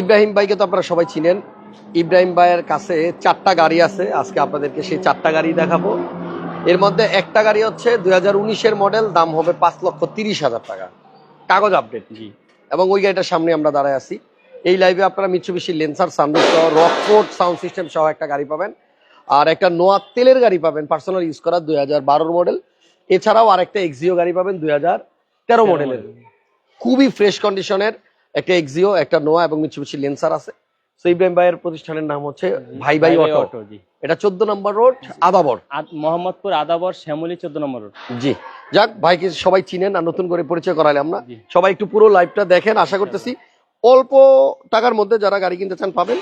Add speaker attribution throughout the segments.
Speaker 1: ইব্রাহিম ভাইকে তো আপনারা সবাই চিনেন। ইব্রাহিম ভাইয়ের কাছে চারটা গাড়ি আছে। আজকে আপনাদেরকে সেই চারটা গাড়ি দেখাবো। এর মধ্যে একটা গাড়ি হচ্ছে দুই হাজার উনিশের মডেল দাম হবে পাঁচ লক্ষ তিরিশ হাজার টাকা। কাগজ আপডেট।
Speaker 2: জি।
Speaker 1: এবং ওই গাড়িটার সামনে আমরা দাঁড়ায় আছি। এই লাইভে আপনারা মিৎসুবিশি লেন্সার সানরুফ সহ রকফোর্ড সাউন্ড সিস্টেম সহ একটা গাড়ি পাবেন। আর একটা নোয়া তেলের গাড়ি পাবেন পার্সোনাল ইউজ করা দুই হাজার বারোর মডেল এছাড়াও আরেকটা এক্সিও গাড়ি পাবেন দুই হাজার তেরো মডেলের খুবই ফ্রেশ কন্ডিশনের একটা এক্সিও একটা নোয়া এবং মিৎসুবিশি লেন্সার আছে। সো ইব্রাহিম ভাইয়ের প্রতিষ্ঠানের নাম হচ্ছে ভাই ভাই অটো। এটা চোদ্দ নম্বর রোড আদাবর
Speaker 2: মোহাম্মদপুর আদাবর শ্যামলী চোদ্দ নম্বর রোড।
Speaker 1: জি। যাক ভাইকে সবাই চিনেন আর নতুন করে পরিচয় করালাম না। সবাই একটু পুরো লাইভটা দেখেন আশা করতেছি অল্প টাকার মধ্যে যারা গাড়ি কিনতে চান পাবেন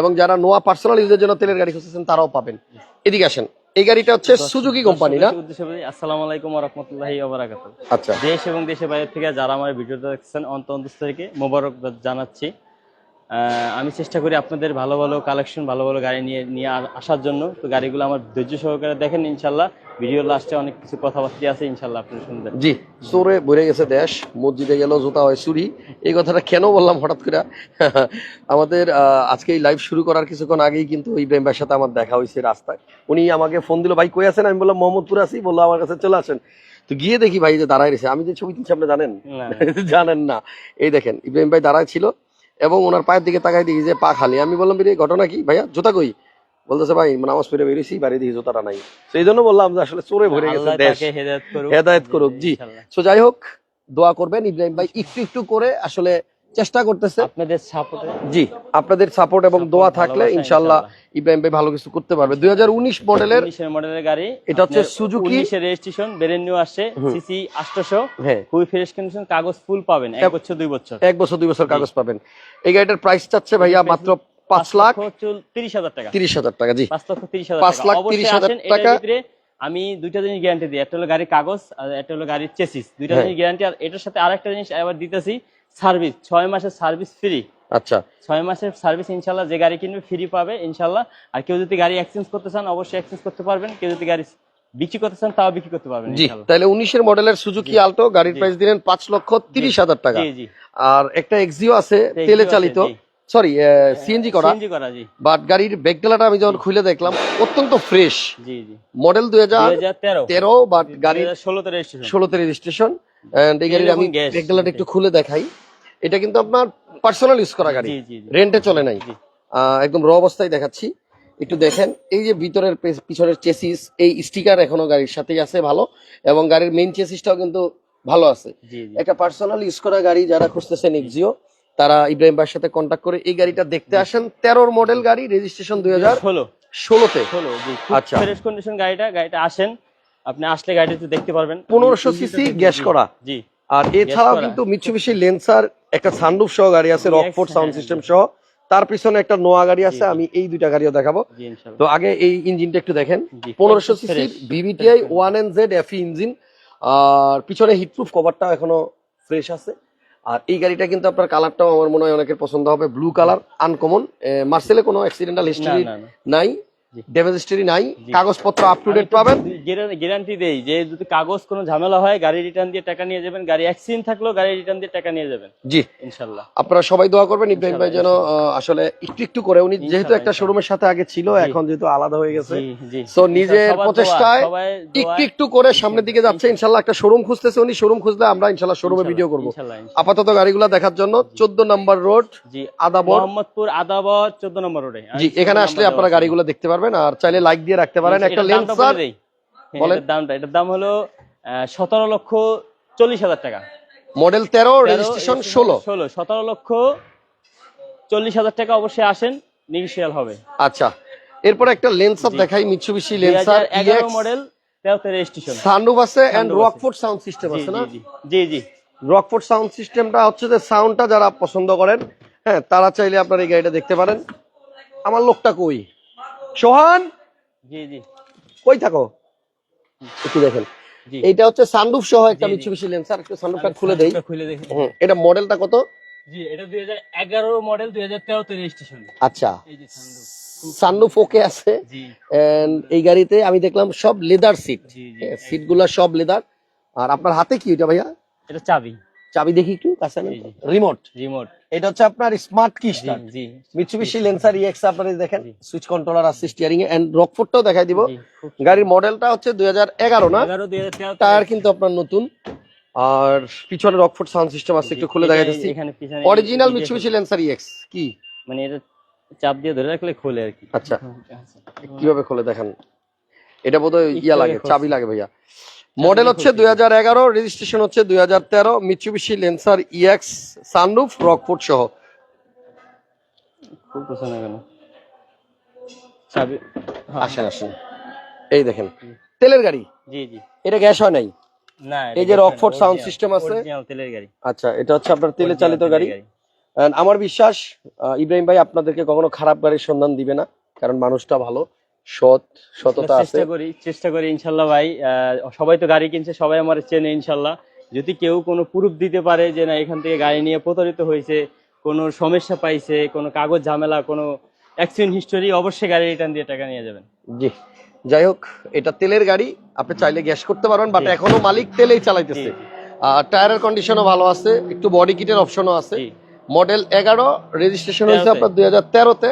Speaker 1: এবং যারা নোয়া পার্সোনাল ইউজের জন্য তেলের গাড়ি খুঁজতেছেন তারাও পাবেন। এদিকে আসেন। এই গাড়িটা হচ্ছে সুজুকি কোম্পানি না?
Speaker 2: আসসালামু আলাইকুম রাহমাতুল্লাহি ওয়া বারাকাতুহু।
Speaker 1: আচ্ছা।
Speaker 2: দেশ এবং দেশের বাইরে থেকে যারা আমার ভিডিওটা দেখছেন অন্ত অন্তস্থরিকে মোবারক জানাচ্ছি। আমি চেষ্টা করি আপনাদের ভালো ভালো কালেকশন ভালো ভালো গাড়ি নিয়ে নিয়ে আসার জন্য। তো গাড়িগুলো আমার ধৈর্য সহকারে দেখেন ইনশাল্লাহ। ভিডিও লাস্টে অনেক কিছু কথাবার্তা আছে ইনশাল্লাহ আপনি শুনবেন।
Speaker 1: জি চোরে ভরে গেছে দেশ মসজিদে গেল জুতা হয় চুরি। এই কথাটা কেন বললাম হঠাৎ করে? আমাদের আজকে এই লাইভ শুরু করার কিছুক্ষণ আগেই কিন্তু ইব্রাহিম ভাইয়ের সাথে আমার দেখা হয়েছে রাস্তায়। উনি আমাকে ফোন দিল ভাই কই আছেন? আমি বললাম মোহাম্মদপুর আছি। বলল আমার কাছে চলে আসেন। তো গিয়ে দেখি ভাই যে দাঁড়ায় রয়েছে। আমি যে ছবি তুলছি আপনি জানেন? জানেন না। এই দেখেন ইব্রাহিম ভাই দাঁড়ায় ছিল। এবং ওনার পায়ের দিকে তাকাই দেখি যে পা খালি। আমি বললাম বেরিয়ে ঘটনা কি? ভাইয়া জুতা কই? বলতেছে ভাই নামাজ পড়ে বেরিয়েছি বাড়ি দিকে জুতাটা নাই। সেই জন্য বললাম যে আসলে চোরে ভরে গেছে
Speaker 2: হেদায়ত
Speaker 1: দেশ।
Speaker 2: হেদায়ত করুক।
Speaker 1: জি।
Speaker 2: সো
Speaker 1: তো যাই হোক দোয়া করবেন ইব্রাহিম ভাই একটু একটু করে আসলে চেষ্টা করতেছে।
Speaker 2: আপনাদের সাপোর্টে
Speaker 1: জি আপনাদের সাপোর্ট এবং দোয়া থাকলে
Speaker 2: ভালোবাসা
Speaker 1: ইনশাল্লাহ ইব্রাহিম ভাই ভালো কিছু করতে পারবে। দুই মডেলের
Speaker 2: উনিশের মডেলের গাড়ি
Speaker 1: এটা হচ্ছে Suzuki-
Speaker 2: উনিশের রেজিস্ট্রেশন নিউ আসছে সিসি আটশোশো
Speaker 1: হ্যাঁ।
Speaker 2: খুবই ফ্রেশ কন্ডিশন কাগজ ফুল পাবেন এক বছর দুই বছর।
Speaker 1: এক বছর দুই বছর কাগজ পাবেন। এই গাড়িটার প্রাইস চাচ্ছে ভাইয়া মাত্র পাঁচ লাখ
Speaker 2: তিরিশ হাজার টাকা।
Speaker 1: তিরিশ হাজার টাকা জি।
Speaker 2: পাঁচ লক্ষ তিরিশ হাজার
Speaker 1: পাঁচ। লাখ তিরিশ হাজার টাকা।
Speaker 2: আমি দুইটা জিনিস গ্যারান্টি দিই। একটা হলো গাড়ির কাগজ আর একটা হলো গাড়ির চেসিস দুইটা
Speaker 1: হ্যাঁ।
Speaker 2: জিনিস গ্যারান্টি আর এটার সাথে আরেকটা জিনিস আবার দিতেছি। সার্ভিস ছয় মাসের সার্ভিস ফ্রি।
Speaker 1: আচ্ছা।
Speaker 2: ছয় মাসের সার্ভিস ইনশাল্লাহ যে গাড়ি কিনবে ফ্রি পাবে ইনশাল্লাহ। আর কেউ যদি গাড়ি এক্সচেঞ্জ করতে চান অবশ্যই এক্সচেঞ্জ করতে পারবেন। কেউ যদি গাড়ি বিক্রি করতে চান তাও বিক্রি করতে পারবেন
Speaker 1: জি তাহলে উনিশের মডেলের সুজুকি আলটো গাড়ির। প্রাইস দিলেন পাঁচ লক্ষ তিরিশ হাজার টাকা। আর একটা এক্সিও আছে তেলে চালিত। সরি সিএনজি করা।
Speaker 2: সিএনজি
Speaker 1: বাট গাড়ির ব্যাগডালাটা আমি যখন খুলে দেখলাম অত্যন্ত ফ্রেশ মডেল দুই হাজার
Speaker 2: তেরো।
Speaker 1: বাট গাড়ির
Speaker 2: ষোলোতে রেজিস্ট্রেশন
Speaker 1: ষোলোতে রেজিস্ট্রেশন এন্ড এই গাড়ির আমি
Speaker 2: এবং gas।
Speaker 1: একটু খুলে দেখাই। এটা কিন্তু আপনার পার্সোনাল ইউজ করা গাড়ি। রেন্টে চলে নাই। একদম র অবস্থায় দেখাচ্ছি। একটু দেখেন এই যে ভিতরের পিছনের চেসিস এই স্টিকার এখনও গাড়ির সাথেই আছে ভালো এবং গাড়ির মেইন চেসিসটাও কিন্তু ভালো আছে। একটা পার্সোনাল ইউজ করা গাড়ি যারা খুঁজতেছেন এক্সিও তারা ইব্রাহিম ভাইয়ের সাথে কন্ট্যাক্ট করে এই গাড়িটা দেখতে আসেন। তেরোর মডেল গাড়ি রেজিস্ট্রেশন দুই হাজার
Speaker 2: ষোলো
Speaker 1: ষোলোতে
Speaker 2: ষোলো
Speaker 1: আচ্ছা।
Speaker 2: ফ্রেশ কন্ডিশন গাড়িটা গাড়িটা আসেন। আপনি আসলে একটু দেখতে পারবেন।
Speaker 1: পনেরোশো সিসি গ্যাস করা।
Speaker 2: জি।
Speaker 1: আর এছাড়াও কিন্তু মিৎসুবিশি লেন্সার একটা সানরুফ সহ গাড়ি আছে রকফোর্ড সাউন্ড সিস্টেম সহ। তার পিছনে একটা নোয়া গাড়ি আছে। আমি এই দুইটা গাড়িও দেখাবো। তো আগে এই ইঞ্জিনটা একটু দেখেন। পনেরোশো CC
Speaker 2: fresh
Speaker 1: one N Z FE engine আর পিছনে হিটপ্রুফ কভারটাও এখনও ফ্রেশ আছে। আর এই গাড়িটা কিন্তু আপনার কালারটাও আমার মনে হয় অনেকের পছন্দ হবে। ব্লু কালার আনকমন মার্সেলে কোনো অ্যাক্সিডেন্টাল হিস্টরি নাই। ড্যামেজ হিস্টরি নাই কাগজপত্র আপ টু ডেট পাবেন।
Speaker 2: গ্যারান্টি দেই যে যদি কাগজ কোনো ঝামেলা হয় গাড়ি রিটার্ন দিয়ে টাকা নিয়ে যাবেন গাড়ি অ্যাক্সিডেন্ট থাকলেও গাড়ি রিটার্ন দিয়ে টাকা নিয়ে যাবেন।
Speaker 1: জি।
Speaker 2: ইনশাল্লাহ।
Speaker 1: আপনারা সবাই দোয়া করবেন ইব্রাহিম ভাই যেন আসলে একটু একটু করে উনি যেহেতু একটা শোরুমের সাথে আগে ছিল এখন যেহেতু আলাদা হয়ে গেছে।
Speaker 2: জি
Speaker 1: নিজের প্রচেষ্টায় একটু একটু করে সামনের দিকে যাচ্ছে। ইনশাল্লাহ একটা শোরুম খুঁজতেছে উনি শোরুম খুঁজলে আমরা ইনশাল্লাহ শোরুমে ভিডিও করব। আপাতত গাড়িগুলো দেখার জন্য চোদ্দ নম্বর রোড
Speaker 2: জি।
Speaker 1: আদাবর।
Speaker 2: মোহাম্মদপুর আদাবর চোদ্দ নম্বর রোডে
Speaker 1: জি এখানে আসলে আপনারা গাড়িগুলো দেখতে পারবেন। আর চাইলে লাইক দিয়ে রাখতে পারেন একটা লেন্সার বলেন।
Speaker 2: এটার দামটা এটার দাম হলো সতেরো লক্ষ চল্লিশ হাজার টাকা।
Speaker 1: মডেল তেরো রেজিস্ট্রেশন ষোলো।
Speaker 2: ষোলো সতেরো লক্ষ চল্লিশ হাজার টাকা অবশ্যই আসেন নিউশিয়াল হবে।
Speaker 1: আচ্ছা এরপর একটা লেন্সার। দেখাই
Speaker 2: দুই
Speaker 1: লেন্সার
Speaker 2: এগারো মডেল তেরোতে রেজিস্ট্রেশন
Speaker 1: সানরুফ আছে এন্ড। রকফোর্ড সাউন্ড সিস্টেম আছে না?
Speaker 2: জি। জি জি। জি
Speaker 1: রকফোর্ড সাউন্ড সিস্টেমটা হচ্ছে যে সাউন্ডটা যারা পছন্দ করেন হ্যাঁ তারা চাইলে আপনার এই গাড়িটা দেখতে পারেন। আমার লোকটা কই? সোহান?
Speaker 2: জি জি।
Speaker 1: কই থাকো? একটু দেখেন।
Speaker 2: জি।
Speaker 1: এইটা হচ্ছে সানরুফ সহ একটা
Speaker 2: জি।
Speaker 1: লেন্সার একটু সানরুফটা খুলে দেই।
Speaker 2: খুলে দেখি।
Speaker 1: এটা মডেলটা কত?
Speaker 2: জি এটা দুই হাজার এগারো মডেল দুই হাজার তেরোতে রেজিস্ট্রেশন
Speaker 1: আচ্ছা।
Speaker 2: এই যে সানরুফ
Speaker 1: সানরুফ ওকে আছে। এন্ড এই গাড়িতে আমি দেখলাম সব লেদার সিট
Speaker 2: জি জি।
Speaker 1: সিটগুলা সব লেদার আর আপনার হাতে কি এটা ভাইয়া?
Speaker 2: এটা চাবি।
Speaker 1: চাবি দেখি একটু কাছে। রিমোট
Speaker 2: রিমোট
Speaker 1: এটা হচ্ছে আপনার স্মার্ট কি স্টার্ট
Speaker 2: জি
Speaker 1: মিচুবিশি লেন্সার ইএক্স আপনারা দেখেন। সুইচ কন্ট্রোলার আছে স্টিয়ারিং এ এন্ড রকফোর্ডটাও দেখাই দিব। গাড়ির মডেলটা হচ্ছে দুই হাজার এগারো না?
Speaker 2: এগারো দুই হাজার তেরো।
Speaker 1: টায়ার কিন্তু আপনার নতুন। আর পিছনে রকফোর্ড সাউন্ড সিস্টেম আছে একটু খুলে দেখাই দিচ্ছি
Speaker 2: এখানে পিছনে
Speaker 1: অরিজিনাল মিচুবিশি লেন্সার ইএক্স কি?
Speaker 2: মানে এটা চাপ দিয়ে ধরে রাখলে খোলে আর কি।
Speaker 1: আচ্ছা কীভাবে খুলে দেখেন? এটা বোধহয় ইয়া লাগে চাবি লাগে ভাইয়া। মডেল হচ্ছে দুই হাজার এগারো রেজিস্ট্রেশন হচ্ছে দুই হাজার তেরো Mitsubishi Lancer EX sunroof Rockford সহ।
Speaker 2: হ্যাঁ,
Speaker 1: আসেন আসেন। এই দেখেন তেলের গাড়ি?
Speaker 2: জি জি।
Speaker 1: এটা গ্যাস হয় নাই?
Speaker 2: না
Speaker 1: এই যে রকফোর্ড সাউন্ড সিস্টেম আছে?
Speaker 2: তেলের গাড়ি।
Speaker 1: আচ্ছা এটা হচ্ছে আপনার তেলে চালিত গাড়ি। আমার বিশ্বাস আহ, ইব্রাহিম ভাই আপনাদেরকে কখনো খারাপ গাড়ির সন্ধান দিবে না কারণ মানুষটা ভালো। সৎ সততা আছে।
Speaker 2: চেষ্টা করি চেষ্টা করি ইনশাল্লাহ ভাই। সবাই তো গাড়ি কিনছে সবাই আমার চেনে ইনশাল্লাহ। যদি কেউ কোনো প্রুফ দিতে পারে যে না এখান থেকে গাড়ি নিয়ে প্রতারিত হয়েছে কোনো সমস্যা পাইছে কোনো কাগজ ঝামেলা কোনো অ্যাক্সিডেন্ট হিস্টোরি অবশ্যই গাড়ি রিটার্ন দিয়ে টাকা নিয়ে যাবেন।
Speaker 1: জি। যাই হোক এটা তেলের গাড়ি আপনি চাইলে গ্যাস করতে পারবেন বাট এখনও মালিক তেলেই চালাইতেছে। আর টায়ারের কন্ডিশনও ভালো আছে একটু বডি কিটের অপশনও আছে। মডেল এগারো রেজিস্ট্রেশন হয়েছে আপনার দুই হাজার তেরোতে।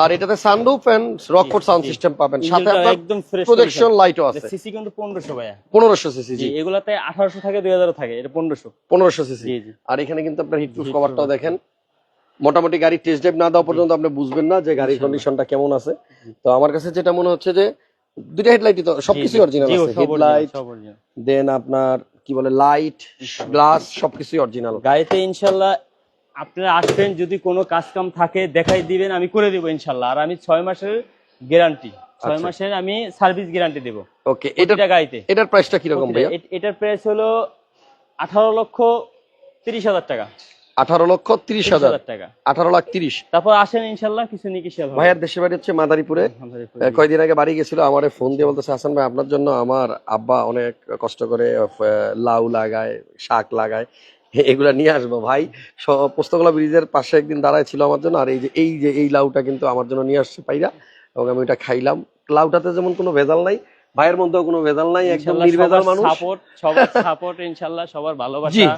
Speaker 1: আর এটাতে sunroof and Rockford sound system পাবেন। সাথে আপনার
Speaker 2: একদম ফ্রেশ
Speaker 1: প্রজেকশন লাইটও আছে।
Speaker 2: সিসি কিন্তু পনেরোশো ভাইয়া।
Speaker 1: পনেরোশো সিসি
Speaker 2: জি। এগুলাতে আঠারোশো থাকে দুই হাজারও থাকে। এটা পনেরোশো।
Speaker 1: পনেরোশো সিসি
Speaker 2: জি
Speaker 1: আর এখানে কিন্তু আপনার হিট প্রুফ কভারটাও দেখেন। মোটামুটি গাড়ি টেস্ট ড্রাইভ না দেওয়া পর্যন্ত আপনি বুঝবেন না যে গাড়ির কন্ডিশনটা কেমন আছে। তো আমার কাছে যেটা মনে হচ্ছে যে দুইটা হেডলাইটই তো সবকিছু অরিজিনাল আছে। হেডলাইট। দেন আপনার কি বলে লাইট গ্লাস সবকিছুই অরিজিনাল
Speaker 2: গাড়িতে ইনশাল্লাহ আপনারা আসবেন যদি কোনো কাজ কাম থাকে দেখাই দিবেন আমি করে দিব ইনশাল্লাহ। আর আমি ছয় মাসের গ্যারান্টি। ছয়
Speaker 1: আচ্ছা।
Speaker 2: মাসের আমি সার্ভিস গ্যারান্টি দেবো।
Speaker 1: ওকে এটা
Speaker 2: গাড়িতে।
Speaker 1: এটার প্রাইসটা কীরকম ভাইয়া?
Speaker 2: এটার প্রাইস হলো আঠারো লক্ষ তিরিশ হাজার টাকা।
Speaker 1: আঠারো লক্ষ তিরিশ হাজার।
Speaker 2: টাকা।
Speaker 1: আঠারো লাখ তিরিশ।
Speaker 2: তারপর আসেন ইনশাল্লাহ কিছু নিকিশাল
Speaker 1: ভাইয়ার দেশের বাড়ি হচ্ছে মাদারীপুরে। কয়দিন আগে বাড়ি গেছিল আমার ফোন দিয়ে বলতেছে হাসান ভাই আপনার জন্য আমার আব্বা অনেক কষ্ট করে লাউ লাগায় শাক লাগায়। এগুলা নিয়ে আসব। ভাই পোস্তকলা ব্রিজের পাশে একদিন দাঁড়ায় ছিল আমার জন্য আর এই যে এই যে এই লাউটা কিন্তু আমার জন্য নিয়ে আসছে পাইরা এবং আমি ওটা খাইলাম। লাউটাতে যেমন কোনো ভেজাল নাই ভাইয়ের মধ্যেও কোনো ভেজাল নাই একদম নির্ভেজাল
Speaker 2: সবার
Speaker 1: মানুষ।
Speaker 2: সাপোর্ট সবার সাপোর্ট ইনশাল্লাহ সবার ভালোবাসা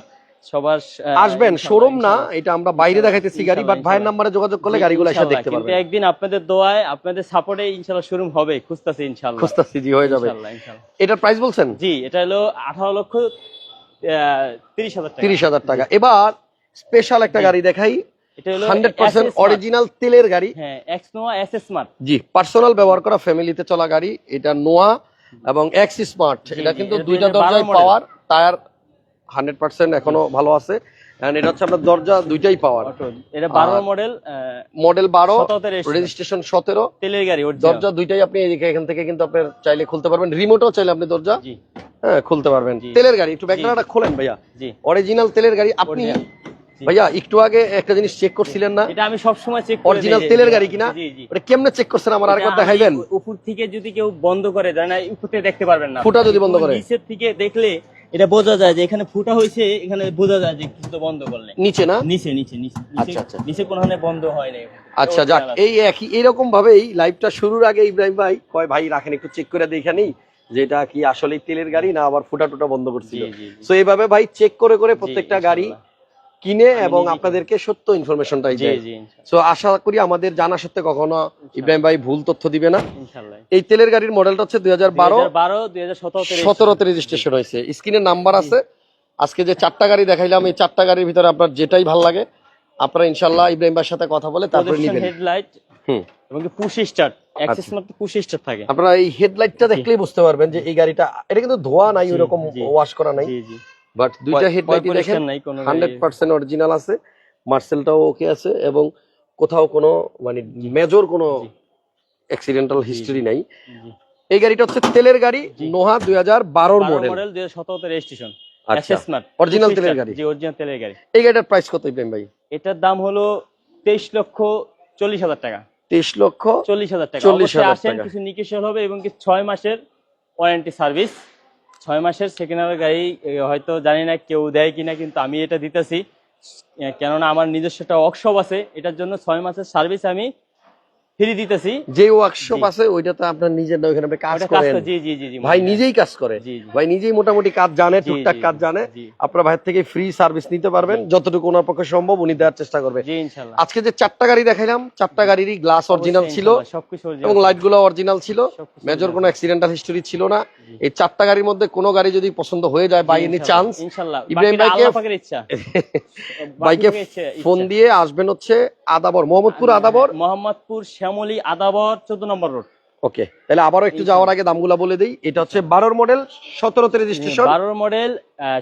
Speaker 2: সবার
Speaker 1: আসবেন শোরুম না এটা আমরা বাইরে দেখাইতেছি গাড়ি বাট
Speaker 2: ইনশাল্লাহ,
Speaker 1: ভাইয়ের
Speaker 2: ইনশাল্লাহ।
Speaker 1: নাম্বারে যোগাযোগ করলে গাড়িগুলো এসে। দেখতে
Speaker 2: কিন্তু একদিন আপনাদের দোয়ায় আপনাদের সাপোর্টে শোরুম হবে খুঁজতেছি ইনশাল্লাহ।
Speaker 1: খুঁজতেছি জি হয়ে যাবে।
Speaker 2: ইনশাল্লাহ।
Speaker 1: প্রাইস বলছেন?
Speaker 2: জি এটা হলো আঠারো লক্ষ তিরিশ হাজার টাকা।
Speaker 1: এবার স্পেশাল একটা গাড়ি দেখাই। হান্ড্রেড পার্সেন্ট অরিজিনাল তেলের গাড়ি।
Speaker 2: হ্যাঁ
Speaker 1: জি পার্সোনাল ব্যবহার করা ফ্যামিলিতে চলা গাড়ি। এটা নোয়া এবং এক্স স্মার্ট এটা কিন্তু দুইটা দরজায় পাওয়ার টায়ার হান্ড্রেড পার্সেন্ট এখনও ভালো আছে। And এটা হচ্ছে আপনার দরজা দুইটাই পাওয়ার।
Speaker 2: এটা বারো মডেল
Speaker 1: মডেল বারো রেজিস্ট্রেশন সতেরো।
Speaker 2: তেলের গাড়ি
Speaker 1: দরজা দুইটাই আপনি এদিকে এখান থেকে কিন্তু আপনার চাইলে খুলতে পারবেন। রিমোটও চাইলে আপনি দরজা হ্যাঁ খুলতে পারবেন। তেলের গাড়ি একটু ব্যাকগ্রাউন্ডটা খোলেন ভাইয়া। অরিজিনাল তেলের গাড়ি আপনি ভাইয়া একটু আগে একটা জিনিস চেক করছিলেন না?
Speaker 2: এটা আমি সব সময় চেক
Speaker 1: অরিজিনাল তেলের গাড়ি কিনা? ওটা কেমনে চেক করছেন? আমার আরেকবার
Speaker 2: এটা
Speaker 1: দেখাইবেন।
Speaker 2: উপর থেকে যদি কেউ বন্ধ করে দেয় না উপর থেকে দেখতে পারবেন না।
Speaker 1: ফুটা যদি বন্ধ করে?
Speaker 2: নিচের থেকে দেখলে এটা বোঝা যায় যে এখানে ফুটা হয়েছে এখানে বোঝা যায় যে কিছু তো বন্ধ করলে
Speaker 1: নিচে না
Speaker 2: নিচে নিচে নিচে
Speaker 1: আচ্ছা, আচ্ছা।
Speaker 2: নিচে কোনো বন্ধ হয় না
Speaker 1: আচ্ছা যাক এই একই এরকম ভাবেই লাইভটা শুরুর আগে ইব্রাহিম ভাই কয় ভাই রাখেন একটু চেক করে দেখে নেই যেটা কি আসলে তেলের গাড়ি না আবার ফুটা টুটা বন্ধ করছিল তো। এইভাবে ভাই চেক করে করে প্রত্যেকটা গাড়ি। কিনে এবং আপনাদেরকে সত্য ইনফরমেশনটাই দেয়। সো আশা করি আমাদের জানা সত্ত্বে কখনো ইব্রাহিম ভাই ভুল তথ্য দিবে না।
Speaker 2: ইনশাআল্লাহ
Speaker 1: এই তেলের গাড়ির মডেলটা হচ্ছে দুই হাজার বারো।
Speaker 2: 2012 2017
Speaker 1: সতেরোতে রেজিস্ট্রেশন হয়েছে। স্ক্রিনের নাম্বার আছে। আজকে যে চারটা গাড়ি দেখাইলাম এই চারটা গাড়ির ভিতরে আপনার যেটাই ভালো লাগে আপনারা ইনশাল্লাহ ইব্রাহিম ভাইয়ের সাথে কথা বলে তারপরে নিবেন।
Speaker 2: হেডলাইট
Speaker 1: হুম।
Speaker 2: এবং পুশ স্টার্ট অ্যাক্সেস। মাত্র থাকে।
Speaker 1: আপনারা এই হেডলাইটটা দেখলেই বুঝতে পারবেন যে এই গাড়িটা এটা কিন্তু ধোয়া নাই ওরকম ওয়াশ করা নাই।
Speaker 2: জি জি।
Speaker 1: বাট দুইটা হেডলাইটই দেখেন
Speaker 2: পরিষ্কার নাই কোনো
Speaker 1: হান্ড্রেড পার্সেন্ট অরিজিনাল আছে। মার্সেলটাও ওকে আছে এবং কোথাও কোনো মানে মেজর কোনো। অ্যাক্সিডেন্টাল হিস্টরি নাই। এই গাড়িটা হচ্ছে তেলের গাড়ি নোহা দুই হাজার বারোর মডেল
Speaker 2: মডেল 2017 রেজিস্ট্রেশন
Speaker 1: আচ্ছা Original তেলের গাড়ি?
Speaker 2: জি অরিজিনাল তেলের গাড়ি।
Speaker 1: এই গাড়িটার প্রাইস কত ইব্রাহিম ভাই?
Speaker 2: এটার দাম হলো 23 লক্ষ 40 হাজার টাকা।
Speaker 1: তেইশ লক্ষ
Speaker 2: 40 হাজার টাকা।
Speaker 1: 40,000
Speaker 2: অবশ্যই আসেন
Speaker 1: টাকা।
Speaker 2: কিছু নিকেশন হবে এবং কি 6 মাসের ওয়ারেন্টি সার্ভিস 6 মাসের সেকেন্ড হ্যান্ড গাড়ি হয়তো জানি না কেউ দেয় কিনা, কিন্তু আমি এটা দিতেছি। কেননা আমার নিজস্ব একটা ওয়ার্কশপ আছে, এটার জন্য ছয় মাসের সার্ভিস আমি ফ্রি দিতেছি।
Speaker 1: যে ওয়ার্কশপ। আছে ওইটাতে আপনার নিজের না ওখানে আপনি কাজ করেন।
Speaker 2: জি জি জি জি
Speaker 1: ভাই নিজেই কাজ করে। ভাই নিজেই মোটামুটি কাজ জানে টুকটাক কাজ জানে। আপনার ভাইয়ের থেকে ফ্রি সার্ভিস নিতে পারবেন। যতটুকু ওনার পক্ষে সম্ভব উনি দেওয়ার চেষ্টা করবে। আজকে যে চারটা গাড়ি দেখাইলাম চারটা গাড়িরই গ্লাস অরিজিনাল ছিল এবং
Speaker 2: ছিল।
Speaker 1: লাইটগুলো অরিজিনাল ছিল মেজর কোনো অ্যাক্সিডেন্টাল হিস্টোরি ছিল না। এই চারটা গাড়ির মধ্যে কোনো গাড়ি যদি পছন্দ হয়ে যায় বাই এনি চান্স ইব্রাহিম ভাইকে- বাইকে ফোন দিয়ে আসবেন হচ্ছে আদাবর মোহাম্মদপুর আদাবর।
Speaker 2: মোহাম্মদপুর শ্যামলী আদাবর চোদ্দ নম্বর রোড।
Speaker 1: ওকে তাহলে আবারও একটু যাওয়ার আগে দামগুলা বলে দিই। এটা হচ্ছে বারোর মডেল সতেরোতে রেজিস্ট্রেশন
Speaker 2: বারোর মডেল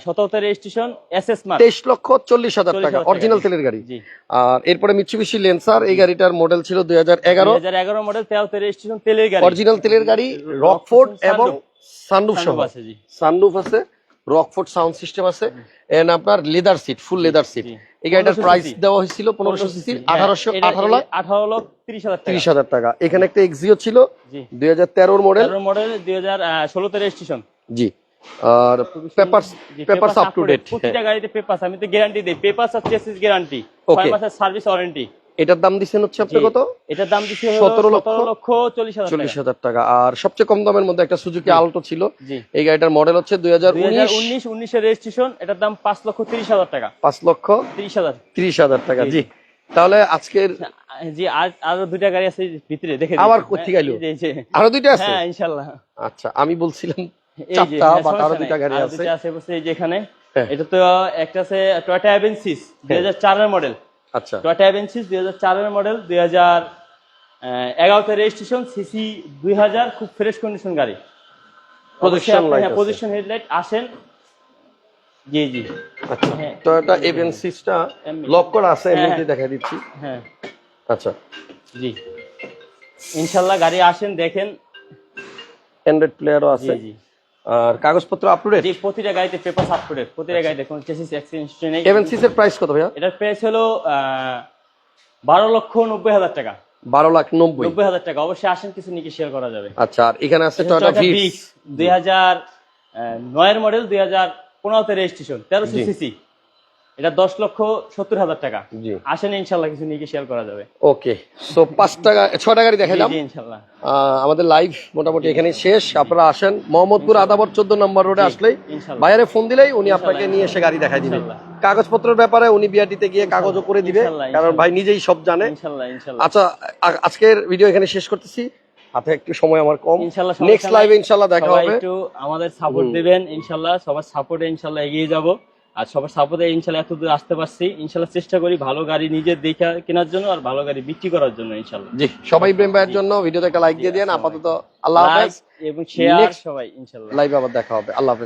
Speaker 2: সতেরোতে রেজিস্ট্রেশন এস এস
Speaker 1: তেইশ লক্ষ চল্লিশ হাজার টাকা। অরিজিনাল তেলের গাড়ি।
Speaker 2: জি।
Speaker 1: আর এরপরে মিৎসুবিশি লেন্সার এই গাড়িটার মডেল ছিল দুই হাজার এগারো।
Speaker 2: এগারো মডেল তেরোতে রেজিস্ট্রেশন তেলের গাড়ি।
Speaker 1: অরিজিনাল তেলের গাড়ি রকফোর্ড এবং সানরুফ সহ।
Speaker 2: আছে জি।
Speaker 1: সানরুফ আছে রকফোর্ড সাউন্ড সিস্টেম আছে। এন্ড আপনার leather seat full leather seat এই গাড়িটার
Speaker 2: 1500
Speaker 1: প্রাইস দেওয়া হয়েছিল পনেরোশো সিসির আঠারোশো আঠারো লাখ।
Speaker 2: আঠারো লাখ তিরিশ হাজার
Speaker 1: তিরিশ হাজার টাকা। এখানে একটা এক্সিও ছিল দুই হাজার তেরোর মডেল
Speaker 2: মডেল দুই হাজার ষোলোতে রেজিস্ট্রেশন
Speaker 1: জি। আর paper papers up to date
Speaker 2: প্রতিটা গাড়িতে পেপারস আমি তো গ্যারান্টি দেই। পেপারস আর চেসিস গ্যারান্টি. ছয় মাসের সার্ভিস ওয়ারেন্টি
Speaker 1: এটার দাম দিচ্ছেন হচ্ছে আপনি কত?
Speaker 2: এটার দাম দিচ্ছি
Speaker 1: 17
Speaker 2: সতেরো
Speaker 1: লক্ষ?
Speaker 2: লক্ষ চল্লিশ হাজার টাকা।
Speaker 1: আর সবচেয়ে কম দামের মধ্যে একটা সুজুকি আলটো ছিল। এই গাড়িটার মডেল হচ্ছে দুই হাজার উনিশ।
Speaker 2: উনিশ উনিশের রেজিস্ট্রেশন এটার দাম পাঁচ লক্ষ তিরিশ হাজার টাকা।
Speaker 1: পাঁচ লক্ষ
Speaker 2: তিরিশ হাজার।
Speaker 1: তিরিশ হাজার টাকা
Speaker 2: জি।
Speaker 1: তাহলে আজকের
Speaker 2: জি আর আরও দুইটা গাড়ি আছে ভিতরে দেখে।
Speaker 1: আবার
Speaker 2: হ্যাঁ,
Speaker 1: কোত্থেকে আইলো?
Speaker 2: এই যে, এই যে।
Speaker 1: আরও দুইটা আছে?
Speaker 2: হ্যাঁ ইনশাল্লাহ
Speaker 1: আচ্ছা আমি বলছিলাম চারটা
Speaker 2: হ্যাঁ,
Speaker 1: বাট
Speaker 2: আরও
Speaker 1: দুইটা গাড়ি আছে।
Speaker 2: আছে এই যে এখানে।
Speaker 1: হ্যাঁ।
Speaker 2: এটা তো একটা আছে টয়টা অ্যাভেন্সিস দুই হাজার চারের মডেল
Speaker 1: আচ্ছা।
Speaker 2: টয়টা অ্যাভেন্সিস দুই হাজার চারের মডেল দুই হাজার এগারোতে রেজিস্ট্রেশন সিসি দুই হাজার খুব ফ্রেশ কন্ডিশন গাড়ি। পজিশন হেডলাইট আসেন। জি জি।
Speaker 1: আচ্ছা
Speaker 2: হ্যাঁ।
Speaker 1: তো এভেন্সিসটা লক করা আছে
Speaker 2: হ্যাঁ,
Speaker 1: এমনিতে
Speaker 2: হ্যাঁ।
Speaker 1: দেখা দিচ্ছি।
Speaker 2: হ্যাঁ।
Speaker 1: আচ্ছা।
Speaker 2: জি। ইনশাল্লাহ গাড়ি আসেন দেখেন।
Speaker 1: অ্যান্ড্রয়েড প্লেয়ারও
Speaker 2: জি
Speaker 1: আছে।
Speaker 2: জি।
Speaker 1: আর কাগজপত্র আপডেট
Speaker 2: জি প্রতিটা গাড়িতে পেপার আপডেট প্রতিটা গাড়িতে কোনো চেসিস অ্যাক্সিডেন্ট নেই।
Speaker 1: এভেন্সিস এর প্রাইস কত ভাইয়া?
Speaker 2: এটার প্রাইস হলো আহ, বারো লক্ষ নব্বই হাজার টাকা।
Speaker 1: বারো লাখ নব্বই।
Speaker 2: নব্বই হাজার টাকা। অবশ্যই আসেন কিছু নিকে শেয়ার করা যাবে।
Speaker 1: আচ্ছা আর এখানে আছে টয়োটা ভিক্স
Speaker 2: দুই হাজার নয়ের মডেল দুই হাজার পনেরোতে রেজিস্ট্রেশন তেরোশো
Speaker 1: জি।
Speaker 2: সিসি এটা দশ লক্ষ সত্তর হাজার টাকা। আসেন ইনশাল্লাহ কিছু নিকে শেয়ার করা যাবে।
Speaker 1: ওকে সো দেখালাম
Speaker 2: জি, জি, ইনশাল্লাহ।
Speaker 1: আমাদের লাইভ মোটামুটি এখানে শেষ। আপনারা আসেন মোহাম্মদপুর আদাবর চোদ্দ নম্বর রোডে আসলেই। বাইরে ফোন দিলেই উনি আপনাকে নিয়ে এসে গাড়ি দেখাই দিবে। কাগজপত্রের ব্যাপারে উনি বিআরটিতে গিয়ে কাগজও করে দিবে কারণ ভাই নিজেই সব জানে। আচ্ছা আজকের ভিডিও এখানে শেষ করতেছি। হাতে একটু সময় আমার কম।
Speaker 2: ইনশাল্লাহ
Speaker 1: নেক্সট লাইভে ইনশাল্লাহ দেখা হবে।
Speaker 2: একটু আমাদের সাপোর্ট দিবেন ইনশাল্লাহ। সবার সাপোর্টে ইনশাল্লাহ এগিয়ে যাব। আর সবার সাপোর্টে ইনশাল্লাহ এত দূর আসতে পারছি। ইনশাল্লাহ চেষ্টা করি ভালো গাড়ি নিজের দেখে কেনার জন্য আর ভালো গাড়ি বিক্রি করার জন্য ইনশাল্লাহ।
Speaker 1: জি সবাই প্রেম ভাইয়ের জন্য ভিডিওতে একটা লাইক দিয়ে দেন আপাতত আল্লাহ হাফেজ।
Speaker 2: এবং শেয়ার সবাই ইনশাল্লাহ।
Speaker 1: লাইভে আবার দেখা হবে। আল্লাহ হাফেজ।